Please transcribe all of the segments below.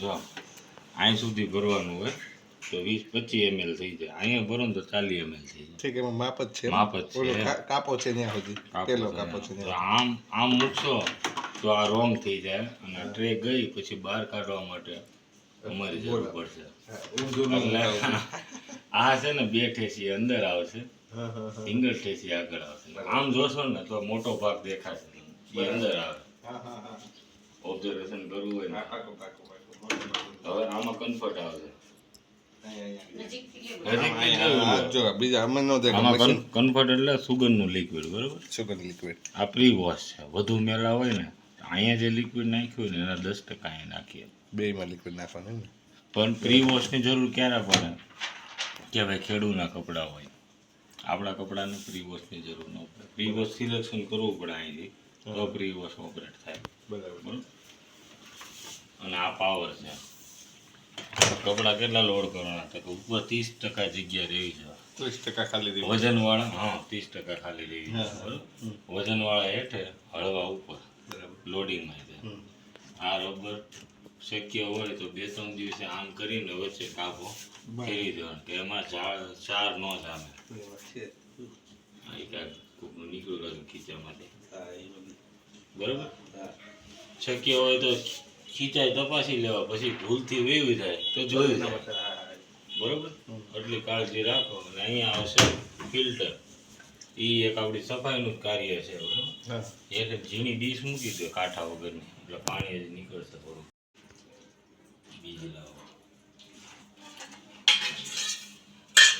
જો અહીં સુધી ભરવાનું હોય તો વીસ પચીસ એમએલ થઈ જાય. અહીંયા ભરો ને તો ચાલીસ એમએલ થઈ જાય. ઠીક એમાં માપ જ છે. માપ જ છે. કાપો છે ત્યાં સુધી. પેલો કાપો છે તો આમ આમ મૂકશો તો આ રોંગ થઈ જાય. અને આ ટ્રે ગઈ પછી બહાર કાઢવા માટે અમારી જરૂર પડશે. આ છે ને બે ઠેસી અંદર આવશે. હા, હા, હા. સિંગલ ઠેસી આગળ આવશે. આમ જોશો ને તો મોટો ભાગ દેખાશે. એ અંદર આવે. હા, હા, હા. ઓબ્ઝર્વેશન કરવું હોય ને. હા, પાકું, પાકું, પાકું. હવે આમાં કમ્ફર્ટ આવશે મશીન. કન્ફર્ટ એટલે સુગંધનું લિક્વિડ બરોબર? સુગર લિક્વિડ આ પ્રી વોશ છે. વધુ મેલા હોય ને અહીંયા જે લિક્વિડ નાખ્યું ને એના દસ ટકા અહીંયા નાખીએ. બેમાં લિક્વિડ નાખવાનું ને? પણ પ્રી વોશની જરૂર ક્યારે પડે? કે ભાઈ ખેડૂના કપડાં હોય. આપણા કપડાને પ્રી વોશની જરૂર ન પડે. પ્રી વોશ સિલેક્શન કરવું પડે અહીંથી. તો પ્રી વોશ ઓપરેટ થાય. બરાબર? આ પાવર છે. કપડાં કેટલા લોડ કરવાના? તો ઉપર ત્રીસ ટકા જગ્યા રહેવી છે. ત્રીસ ટકા ખાલી રહી વજનવાળા? હા ત્રીસ ટકા ખાલી રહેવી. બરોબર? વજનવાળા હેઠે હળવા ઉપર લોડિંગમાં છે. આ રબર શક્ય હોય તો બે ત્રણ દિવસે આમ કરીને વચ્ચે કાપો ફેરી દેવાનું. કે એમાં ચાર ચાર ન જામે. છે. આ કોકનું નીકળ્યું ખીચામાંથી બરોબર? શક્ય હોય તો ખીચાઈ તપાસી લેવા પછી ભૂલથી વેવી થાય તો જોયું જાય. બરોબર? એટલી કાળજી રાખો અને અહીંયા આવશે ફિલ્ટર. એ એક આપણી સફાઈનું જ કાર્ય છે બરોબર. એક ઝીણી ડીશ મૂકી દો કાંઠા વગરની. એટલે પાણી જ નીકળશે થોડું. બીજી લાવો.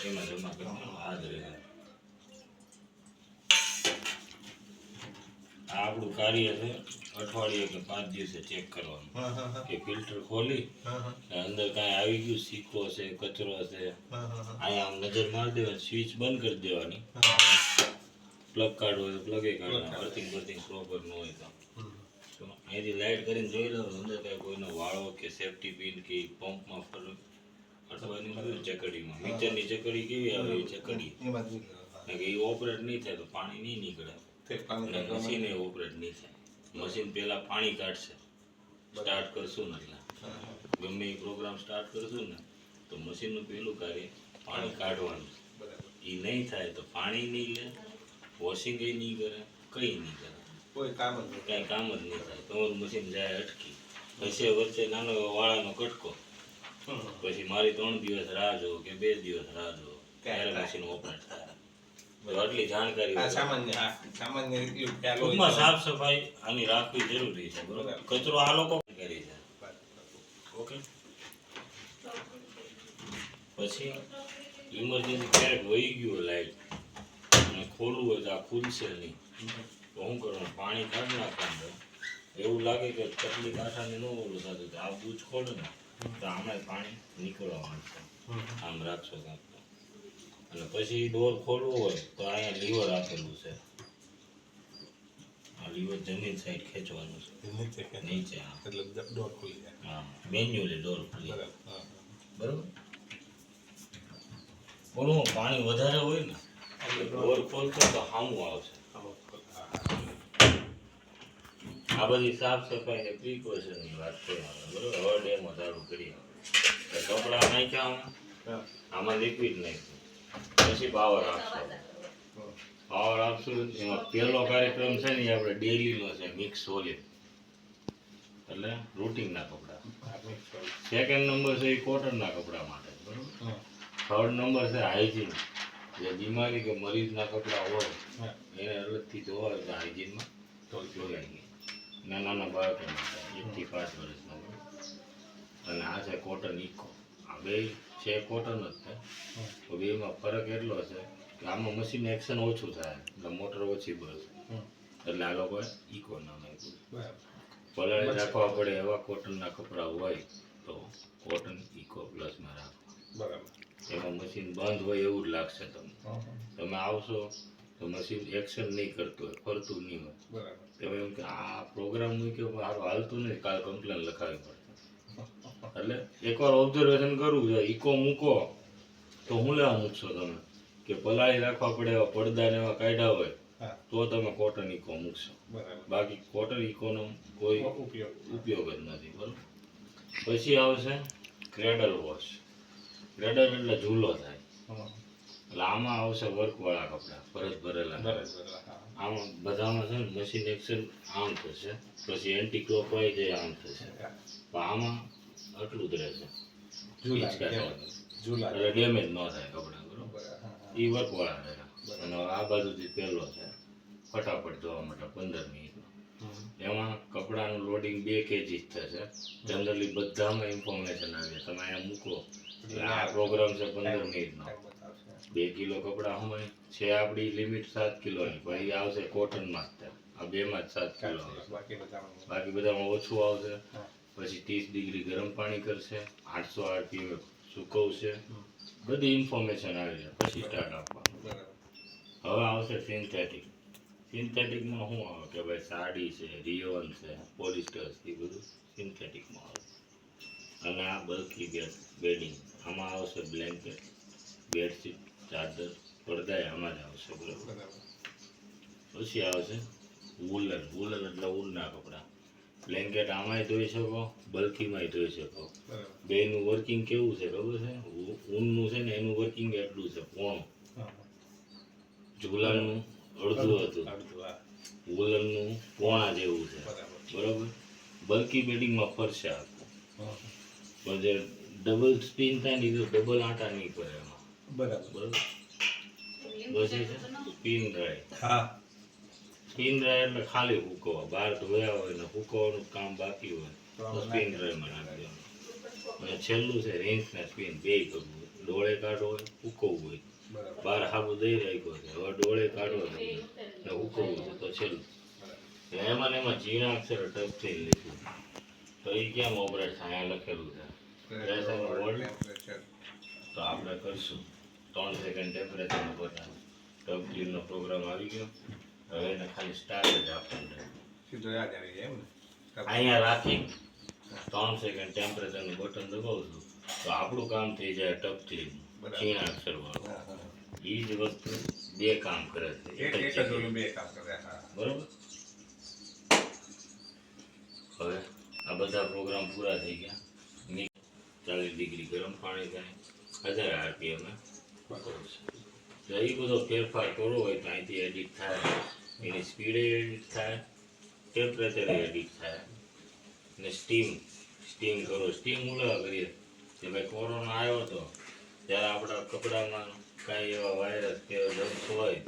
એમાં જમા કરવાનું દો આ જ રહે આ આપણું કાર્ય છે અઠવાડિયે કે પાંચ દિવસે ચેક કરવાનું. કે ફિલ્ટર ખોલી અંદર કાંઈ આવી ગયું સિક્કો છે કચરો છે. અહીંયા આમ નજર મારી દેવાની સ્વિચ બંધ કરી દેવાની. પ્લગ કાર્ડ હોય તો પ્લગે કાઢવાનું અર્થિંગ બર્થિંગ પ્રોપર ન હોય તો. અહીંથી લાઇટ કરીને જોઈ લો અંદર કાંઈ કોઈનો વાળો કે સેફટી પિન કે પંપમાં ફરક અટવાની હોય ચકડીમાં. મીટરની ચકડી કેવી આવે એ ચકડી. એ ઓપરેટ નહીં થાય તો પાણી નહીં નીકળે. તે પાણી મશીન એ ઓપરેટ નહીં થાય મશીન પહેલાં પાણી કાઢશે. સ્ટાર્ટ કરશું ને એટલે. ગમે એ પ્રોગ્રામ સ્ટાર્ટ કરશું ને તો મશીનનું પહેલું કાર્ય પાણી કાઢવાનું એ નહીં થાય તો પાણી નહીં લે વોશિંગ એ નહીં કરે કંઈ નહીં કરે. કોઈ કામ જ નહીં. કાંઈ કામ જ નહીં થાય. તમારું મશીન જાય અટકી. પછી વચ્ચે નાનો વાળાનો કટકો. પછી મારી ત્રણ દિવસ રાહ જોવો કે બે દિવસ રાહ જોવો. ત્યારે. મશીન ઓપરેટ થાય. આટલી જાણકારી સામાન્ય હા, સામાન્ય ટૂંકમાં સાફ સફાઈ આની રાખવી જરૂરી છે બરોબર? કચરો આ લોકો કરી છે. ઓકે? પછી ઇમરજન્સી ક્યારેક વહી ગયું લાઈટ અને ખોલવું હોય તો આ ખુલશે નહીં. તો શું કરવાનું પાણી કાઢી નાખવાનું એવું લાગે કે તકલી કાંઠાને ન ઓલું થતું તો આ બૂચ ખોલે ને તો આમાં પાણી નીકળવાનું છે. આમ રાખશો તો. અને પછી ડોર ખોલવું હોય તો અહીંયા લીવર આપેલું છે. આ લીવર જમીન સાઈડ ખેંચવાનું છે. નીચે કે નીચે એટલે ડોર ખુલી જાય. હા મેન્યુઅલી ડોર ખુલી બરાબર હા. બરોબર? બોલું પાણી વધારે હોય ને એટલે ડોર ખોલતો તો હામું આવશે. આ બધી સાફ સફાઈ ને પ્રિકોશનની વાત કરી બરોબર? હવે ડેમો ચાલુ કરીએ કપડાં નાખ્યા આમાં લિક્વિડ નાખ્યું. પછી પાવર આપશો. પાવર આપશું એમાં પહેલો કાર્યક્રમ છે ને એ આપણે ડેલીનો છે મિક્સ સોલિડ. એટલે રૂટિનના કપડાં. સેકન્ડ નંબર છે એ કોટનના કપડાં માટે. બરાબર. થર્ડ નંબર છે હાઇજીન જે બીમારી કે મરીઝના કપડાં હોય. એને અલગથી ધોવા હોય તો હાઇજીનમાં તો જોડાઈ ગઈ નાના નાના બાળકો માટે એકથી પાંચ વર્ષના. અને આ છે કોટન ઇકો. આ બે છે કોટન જ છે. તો બેમાં ફરક એટલો છે કે આમાં મશીન એક્શન ઓછું થાય. એટલે મોટર ઓછી બળશે એટલે આ લોકોએ ઇકો નામ આપ્યું. પલાળી રાખવા પડે એવા કોટનના કપડાં હોય તો કોટન ઇકો પ્લસમાં રાખો. બરાબર. એમાં મશીન બંધ હોય એવું જ લાગશે તમને. તમે આવશો તો મશીન એક્શન નહીં કરતું હોય ફરતું નહીં હોય. બરાબર. તમે એમ કે આ પ્રોગ્રામ મૂક્યો પણ હાલતું નહીં કાલ કમ્પ્લેન લખાવી પડશે એટલે એકવાર ઓબ્ઝર્વેશન કરવું છે ઇકો મૂકો તો હું લેવા મૂકશો તમે? કે પલાળી રાખવા પડે એવા પડદા ને એવા કાઢ્યા હોય તો તમે કોટન ઇકો મૂકશો. બરાબર. બાકી કોટન ઇકોનો કોઈ ઉપયોગ ઉપયોગ જ નથી બરાબર? પછી આવશે ક્રેડલ વોશ ક્રેડલ એટલે ઝૂલો થાય. એટલે આમાં આવશે વર્કવાળા કપડાં પરત ભરેલા. આમાં બધામાં છે ને મશીન એક્શન આમ થશે પછી એન્ટી ક્લોકવાઇઝ આમ થશે. પણ આમાં આટલું જ રહેશે એટલે ડેમેજ ન થાય કપડા બરોબર. એ વર્કવાળા રહ્યા અને આ બાજુથી પહેલો છે ફટાફટ ધોવા માટે પંદર મિનિટનો. એમાં કપડાનું લોડિંગ બે કેજી જ થશે. જનરલી બધામાં ઇન્ફોર્મેશન આવે. તમે અહીંયા મૂકો. આ પ્રોગ્રામ છે પંદર મિનિટનો. બે કિલો કપડાં હોય છે આપણી લિમિટ સાત કિલોની. એ આવશે કોટનમાં જ. આ બેમાં જ સાત કિલો બાકી બધામાં ઓછું આવશે. પછી ત્રીસ ડિગ્રી ગરમ પાણી કરશે આઠસો આરપીએમ સૂકવશે. બધી ઇન્ફોર્મેશન આવી જાય પછી સ્ટાર્ટ આપવાનું. હવે આવશે સિન્થેટિક સિન્થેટિકમાં શું આવે કે ભાઈ સાડી છે રિયોન છે પોલિસ્ટર એ બધું સિન્થેટિકમાં આવે. અને આ બલ્કી બેડ બેડિંગ આમાં આવશે બ્લેન્કેટ બેડશીટ ચાદર પડદા આમાં જ આવશે બરાબર. બરાબર. પછી આવશે વુલન વુલન એટલે ઉલના કપડાં બ્લેન્કેટ આમાંય ધોઈ શકો બલ્કીમાંય ધોઈ શકો. બેનું વર્કિંગ કેવું છે ખબર છે? ઊનનું છે ને એનું વર્કિંગ એટલું છે પોણું. ઝુલાનું અડધું હતું. વૂલનનું પોણા જેવું છે. બરાબર. બરોબર? બલ્કી બેડિંગમાં ફરશે આખું પણ જે ડબલ સ્પિન થાય ને તો ડબલ આટા નહીં પડે એમાં. બરાબર. બસ પછી છે. સ્પિન ડ્રાય હા. સ્પિન ડ્રાય એટલે ખાલી હુકવવા બહાર ધોયા હોય ને હુકવવાનું કામ બાકી હોય તો તો આમાં સ્પિન નાખી દેવાનું અને છેલ્લું છે રેન્જ ને સ્પિન બે કરવું ડોળે કાઢો હોય હુકવું હોય બહાર હાબુ દઈ રાખ્યો છે હવે ડોળે કાઢો ને હુકવું છે તો છેલ્લું એમાં ને એમાં ઝીણા અક્ષર ટચ થઈ લીધું તો એ કેમ ઓપરેટ થાય લખેલું છે. તો આપણે કરશું ત્રણ સેકન્ડ ટેમ્પરેચરનો બટન ટબ ક્લીનનો પ્રોગ્રામ આવી ગયો હવે એને ખાલી સ્ટાર્ટ જ આપવાનું સીધો યાદ આવી જાય એમ ને? અહીંયા રાખી ત્રણ સેકન્ડ ટેમ્પરેચરનું બટન દબાવું છું તો આપણું કામ થઈ જાય ટપથી ક્લીન અક્ષરવાળું. એ જ વસ્તુ બે કામ કરે છે. બે કામ કરે બરોબર? હવે આ બધા પ્રોગ્રામ પૂરા થઈ ગયા. ચાલીસ ડિગ્રી ગરમ પાણી થાય. હજાર આરપીએમ. જો એ બધો ફેરફાર કરવો હોય તો અહીંથી એડિટ થાય. એની સ્પીડ એડિટ થાય ટેમ્પરેચર એડિટ થાય, અને સ્ટીમ સ્ટીમ કરો. સ્ટીમ ઉલા કરીએ કે ભાઈ કોરોના આવ્યો હતો ત્યારે આપણા કપડામાં કાંઈ એવા વાયરસ કે જમ્સ હોય,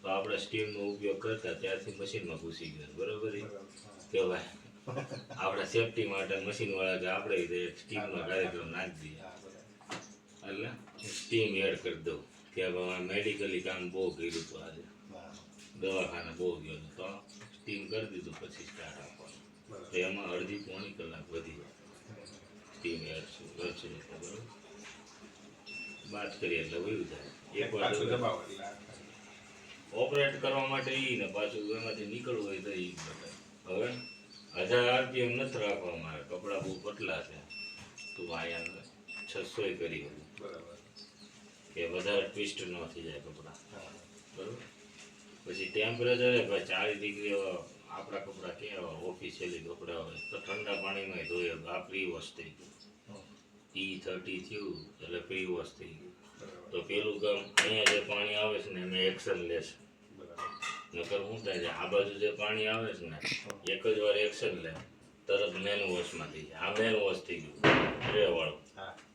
તો આપણે સ્ટીમનો ઉપયોગ કરતા ત્યારથી મશીનમાં ઘૂસી ગયા. બરોબર કે ભાઈ, આપણા સેફટી માટે મશીનવાળા કે આપણે સ્ટીમનો કાર્યક્રમ નાખી દઈએ એટલે સ્ટીમ એડ કરી દઉં. કે મેડિકલી કામ બહુ કર્યું હતું આજે. દવાખાને બહુ ગયો તો સ્ટીમ કરી દીધું પછી સ્ટાર્ટ આપવાનું. તો એમાં અડધી પોણી કલાક વધી જાય સ્ટીમ એડ વધશે બરોબર. વાત કરીએ એટલે વયું જાય. એક વાર દબાવો. ઓપરેટ કરવા માટે એ ને પાછું એમાંથી નીકળવું હોય તો એ હવે હજાર આરપીએમ નથી રાખવા મારે કપડાં બહુ પતલા છે. તું આયા છસો કરી બરાબર. કે વધારે ટ્વિસ્ટ ન થઈ જાય કપડાં. બરોબર? પછી ટેમ્પરેચર ભાઈ ચાલીસ ડિગ્રી આપણા કપડાં કેવા ઓફિશિયલી કપડાં હોય. તો ઠંડા પાણીમાં ધોઈએ. આ પ્રી વોશ થઈ ગયું. ઈ ટી થર્ટી થયું એટલે પ્રી વોશ થઈ ગયું. તો પેલું કામ અહીંયા જે પાણી આવે છે ને એમાં એક્શન લેશે નકર શું થાય છે? આ બાજુ જે પાણી આવે છે ને એક જ વાર એક્શન લે. તરત મેન વોશમાં થઈ જાય. આ મેન વોશ થઈ ગયું. સ્પ્રે વાળું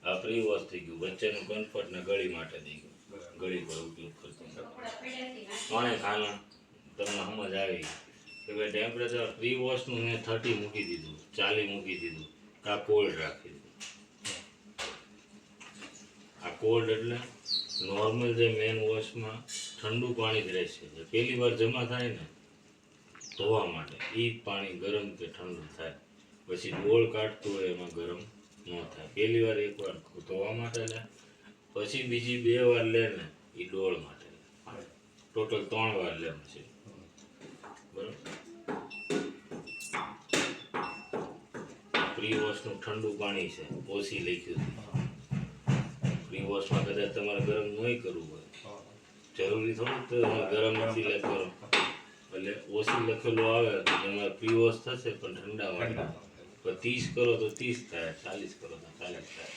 આ પ્રી વોશ થઈ ગયું. વચ્ચેનું કમ્ફર્ટ ને ગળી માટે થઈ ગયું. બરાબર પર ઉપયોગ કરતો પાણી ખાના તમને સમજ આવી? કે ભાઈ ટેમ્પરેચર પ્રી વોશનું મેં થર્ટી મૂકી દીધું ચાલી મૂકી દીધું આ કોલ્ડ રાખી દીધું. આ કોલ્ડ એટલે નોર્મલ જે મેન વોશમાં ઠંડુ પાણી જ રહેશે. જે પહેલી વાર જમા થાય ને, ધોવા માટે. એ પાણી ગરમ કે ઠંડુ થાય. પછી ગોળ કાઢતું હોય એમાં ગરમ ન થાય. પહેલી વાર એકવાર ધોવા માટે પછી બીજી બે વાર લે ને એ ડોળ માટે. ટોટલ ત્રણ વાર લે પછી બરોબર? પ્રી વોશનું ઠંડુ પાણી છે. ઓછી લખ્યું છે. પ્રી વોશમાં કદાચ તમારે ગરમ નહીં કરવું હોય. જરૂરી થોડું તો ગરમ નથી લખો. એટલે ઓછી લખેલું આવે તો તમારે પ્રી વોશ થશે પણ ઠંડા વાળા તો ત્રીસ કરો તો ત્રીસ થાય ચાલીસ કરો તો ચાલીસ થાય.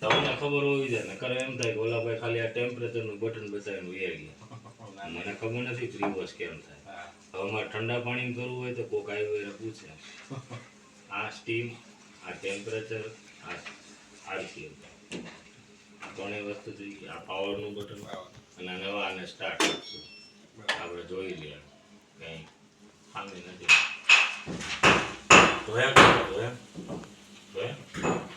તમને ખબર હોવી જોઈએ નકર એમ થાય કે ઓલા ભાઈ ખાલી આ ટેમ્પરેચરનું બટન બતાવીને ઉયા ગયા. મને ખબર નથી પ્રી વોશ કેમ થાય. હવે મારે ઠંડા પાણી કરવું હોય તો કોક આવ્યો એને પૂછે. આ સ્ટીમ આ ટેમ્પરેચર આ આરસીએમ આ ત્રણેય વસ્તુ જોઈએ આ પાવરનું બટન અને આ નવા આને સ્ટાર્ટ કરશું આપણે જોઈ લઈએ કંઈ ખામી નથી. ધોયા ધોયા. ધોયા?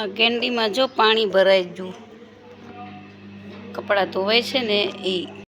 આ કેન્ડીમાં જો પાણી ભરાઈ ગયું. કપડાં ધોવાય છે ને એ